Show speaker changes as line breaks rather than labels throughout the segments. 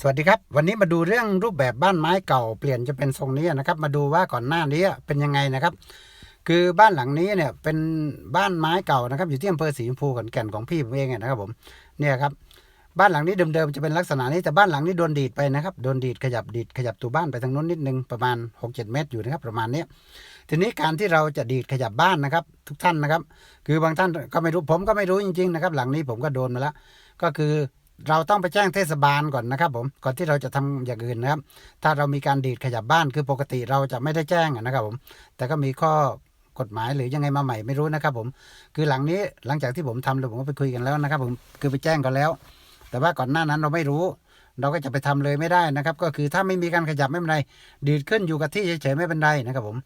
สวัสดีครับ วันนี้มาดูเรื่องรูปแบบบ้านไม้เก่าเปลี่ยนจะเป็นทรงนี้นะครับ มาดูว่าก่อนหน้านี้เป็นยังไงนะครับ คือบ้านหลังนี้เนี่ยเป็นบ้านไม้เก่านะครับ อยู่ที่อำเภอศรีชมพูขอนแก่นของพี่ผมเองนะครับผมเนี่ยครับบ้านหลังนี้เดิมๆจะเป็นลักษณะนี้แต่บ้านหลังนี้โดนดีดไปนะครับโดนดีดขยับดีดขยับตัวบ้านไปทางนู้นนิดนึงประมาณ 6-7 เมตรอยู่นะครับประมาณนี้ทีนี้การที่เราจะดีดขยับบ้านนะครับ ทุกท่านนะครับ คือบางท่านก็ไม่รู้ผมก็ไม่รู้จริง ๆ นะครับ หลังนี้ผมก็โดนมาแล้วก็คือ เราต้องไปแจ้งเทศบาลก่อนนะครับผมก่อนที่เราจะทำอย่างอื่นนะครับ ถ้าเรามีการดีดขยับบ้านคือปกติเราจะไม่ได้แจ้งอะนะครับผม แต่ก็มีข้อกฎหมายหรือยังไงมาใหม่ไม่รู้นะครับ ผม คือหลังนี้หลังจากที่ผมทำเลยผมก็ไปคุยกันแล้วนะครับ ผมคือไปแจ้งกันแล้ว แต่ว่าก่อนหน้านั้นเราไม่รู้ เราก็จะไปทำเลยไม่ได้นะครับ ก็คือถ้าไม่มีการขยับไม่เป็นไรดีดขึ้นอยู่กับที่เฉยๆไม่เป็นไรนะครับผม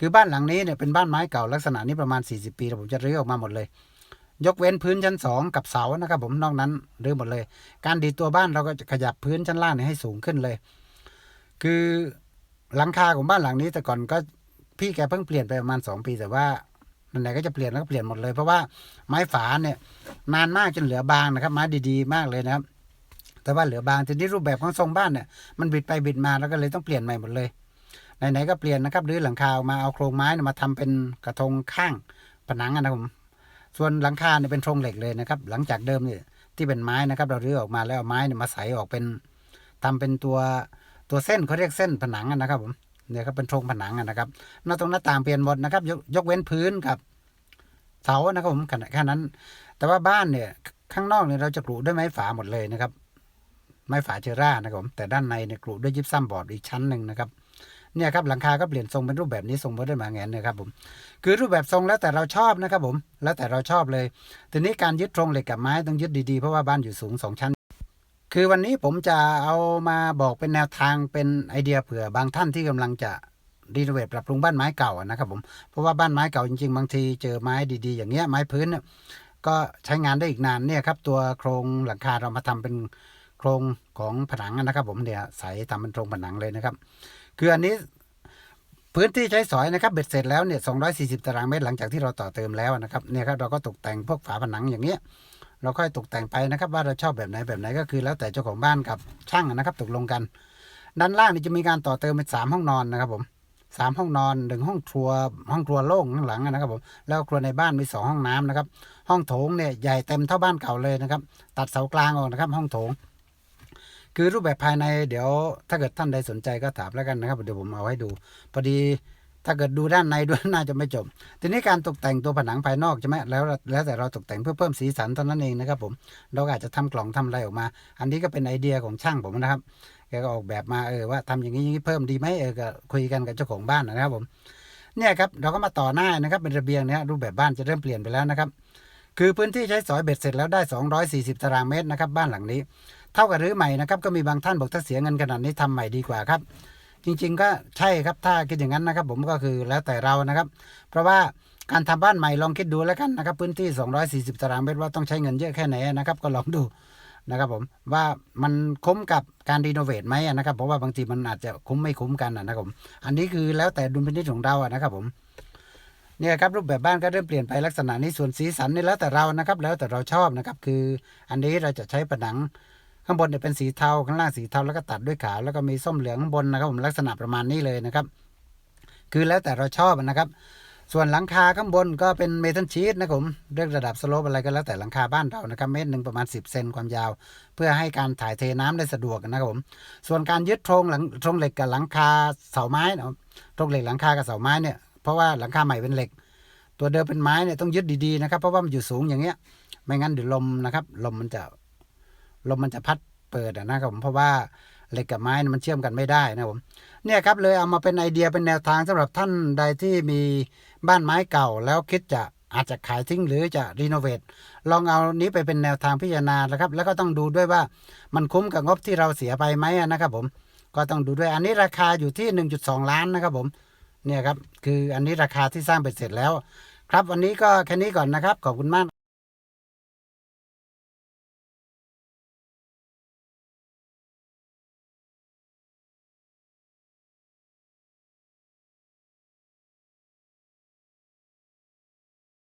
คือบ้านหลังนี้เนี่ยเป็นบ้านไม้เก่าลักษณะนี้ประมาณ 40 ปีแล้วผมจะรื้อออกมาหมดเลย ยกเว้นพื้นชั้นสองกับเสานะครับผมนอกนั้นรื้อหมดเลย การดีดตัวบ้านเราก็จะขยับพื้นชั้นล่างเนี่ยให้สูงขึ้นเลย คือหลังคาของบ้านหลังนี้แต่ก่อนก็พี่แกเพิ่งเปลี่ยนไปประมาณสองปีแต่ว่าไหนๆก็จะเปลี่ยนแล้วก็เปลี่ยนหมดเลย เพราะว่าไม้ฝาเนี่ยนานมากจนเหลือบางนะครับไม้ดีๆ มากเลยนะครับ แต่ว่าเหลือบางทีนี้รูปแบบของทรงบ้านเนี่ยมันบิดไปบิดมาแล้วก็เลยต้องเปลี่ยนใหม่หมดเลยไหนๆก็เปลี่ยนนะครับหรือหลังคาออกมาเอาโครงไม้มาทำเป็นกระทงข้างผนังนะครับผม ส่วนหลังคาเนี่ยเป็นโครงเหล็กเลยนะครับ หลังจากเดิมเนี่ยที่เป็นไม้นะครับ เราเรื้อออกมาแล้วเอาไม้เนี่ยมาใส่ออกเป็นทำเป็นตัวตัวเส้นเขาเรียกเส้นผนังนะครับผมเนี่ยครับเป็นโครงผนังนะครับหน้าตรงหน้าต่างเปลี่ยนหมดนะครับ ยกยกเว้นพื้นกับเสานะครับผมแค่นั้น แต่ว่าบ้านเนี่ยข้างนอกเนี่ยเราจะกรุด้วยไม้ฝาหมดเลยนะครับ ไม้ฝาเชอร่านะครับผมแต่ด้านในเนี่ยกรุด้วยยิปซัมบอร์ดอีกชั้นหนึ่งนะครับ เนี่ยครับหลังคาก็เปลี่ยนทรงเป็นรูปแบบนี้ทรงโมเดิร์นมาแงนเนะครับผมคือรูปแบบทรงแล้วแต่เราชอบนะครับผมแล้วแต่เราชอบเลย ทีนี้การยึดโครงเหล็กกับไม้ต้องยึดดีๆ เพราะว่าบ้านอยู่สูงสองชั้น คือวันนี้ผมจะเอามาบอกเป็นแนวทางเป็นไอเดียเผื่อบางท่านที่กำลังจะรีโนเวทปรับปรุงบ้านไม้เก่านะครับผมเพราะว่าบ้านไม้เก่าจริงๆ บางทีเจอไม้ดีๆ อย่างเงี้ยไม้พื้นเนี่ยก็ใช้งานได้อีกนานเนี่ยครับตัวโครงหลังคาเรามาทำเป็นโครงของผนังนะครับผมเนี่ยใส่ทำเป็นโครงผนังเลยนะครับ คืออันนี้พื้นที่ใช้สอยนะครับเบ็ดเสร็จแล้วเนี่ย 240 ตารางเมตรหลังจากที่เราต่อเติมแล้วนะครับเนี่ยครับเราก็ตกแต่งพวกฝาผนังอย่างเงี้ยเราค่อยตกแต่งไปนะครับ ว่าเราชอบแบบไหนแบบไหนก็คือ แล้วแต่เจ้าของบ้านกับช่างนะครับตกลงกัน ด้านล่างนี่จะมีการต่อเติมเป็นสามห้องนอนนะครับผมสามห้องนอนหนึ่งห้องครัวห้องครัวโล่งข้างหลังนะครับผมแล้วครัวในบ้านมีสองห้องน้ำนะครับ ห้องโถงเนี่ยใหญ่เต็มเท่าบ้านเก่าเลยนะครับ ตัดเสากลางออกนะครับ ห้องโถง คือรูปแบบภายในเดี๋ยวถ้าเกิดท่านใดสนใจก็ถามแล้วกันนะครับเดี๋ยวผมเอาให้ดู พอดีถ้าเกิดดูด้านในด้วยน่าจะไม่จบ ทีนี้การตกแต่งตัวผนังภายนอกใช่ไหมแล้วแล้วแต่เราตกแต่งเพื่อเพิ่มสีสันเท่านั้นเองนะครับผม เราก็อาจจะทำกล่องทำอะไรออกมา อันนี้ก็เป็นไอเดียของช่างผมนะครับ แกก็ออกแบบมาเออว่าทำอย่างนี้อย่างนี้เพิ่มดีไหมเออก็คุยกันกับเจ้าของบ้านนะครับผม เนี่ยครับเราก็มาต่อหน้านะครับเป็นระเบียงเนี่ยรูปแบบบ้านจะเริ่มเปลี่ยนไปแล้วนะครับ คือพื้นที่ใช้สอยเบ็ดเสร็จแล้วได้ 240 ตารางเมตรนะครับบ้านหลังนี้ เท่ากับรื้อใหม่นะครับก็มีบางท่านบอกถ้าเสียเงินขนาดนี้ทำใหม่ดีกว่าครับ จริงๆก็ใช่ครับถ้าคิดอย่างนั้นนะครับ ผมก็คือแล้วแต่เรานะครับ เพราะว่าการทำบ้านใหม่ลองคิดดูแล้วกันนะครับ พื้นที่ 240 ตารางเมตรว่าต้องใช้เงินเยอะแค่ไหนนะครับ ก็ลองดูนะครับผมว่ามันคุ้มกับการรีโนเวทไหมนะครับเพราะว่าบางทีมันอาจจะคุ้มไม่คุ้มกันนะครับผมอันนี้คือแล้วแต่ดุลพินิจของเราอะนะครับผมเนี่ยครับรูปแบบบ้านก็เริ่มเปลี่ยนไปลักษณะนี้ส่วนสีสันนี่แล้วแต่เรานะครับ แล้วแต่เราชอบนะครับ คืออันนี้เราจะใช้ผนัง ข้างบนเนี่ยเป็นสีเทาข้างล่างสีเทาแล้วก็ตัดด้วยขาวแล้วก็มีส้มเหลืองข้างบนนะครับผมลักษณะประมาณนี้เลยนะครับ คือแล้วแต่เราชอบนะครับ ส่วนหลังคาข้างบนก็เป็นเมทัลชีตนะครับผมเรื่องระดับสโลปอะไรก็แล้วแต่หลังคาบ้านเรานะครับเมตรหนึ่งประมาณ 10 เซนความยาว เพื่อให้การถ่ายเทน้ำได้สะดวกนะครับผมส่วนการยึดโครงหลังโครงเหล็กกับหลังคาเสาไม้นะโครงเหล็กหลังคากับเสาไม้เนี่ยเพราะว่าหลังคาใหม่เป็นเหล็ก ตัวเดิมเป็นไม้เนี่ยต้องยึดดีๆนะครับเพราะว่ามันอยู่สูงอย่างเงี้ยไม่งั้นเดี๋ยวลมนะครับลมมันจะ ลมมันจะพัดเปิดอะนะครับผมเพราะว่าเหล็กกับไม้มันเชื่อมกันไม่ได้นะครับผมเนี่ยครับเลยเอามาเป็นไอเดียเป็นแนวทางสำหรับท่านใดที่มีบ้านไม้เก่าแล้วคิดจะอาจจะขายทิ้งหรือจะรีโนเวทลองเอานี้ไปเป็นแนวทางพิจารณานะครับ แล้วก็ต้องดูด้วยว่ามันคุ้มกับงบที่เราเสียไปไหมนะครับผมก็ต้องดูด้วยอันนี้ราคาอยู่ที่ 1.2 ล้านนะครับผมเนี่ยครับคืออันนี้ราคาที่สร้างเบ็ดเสร็จแล้ว ครับวันนี้ก็แค่นี้ก่อนนะครับขอบคุณมาก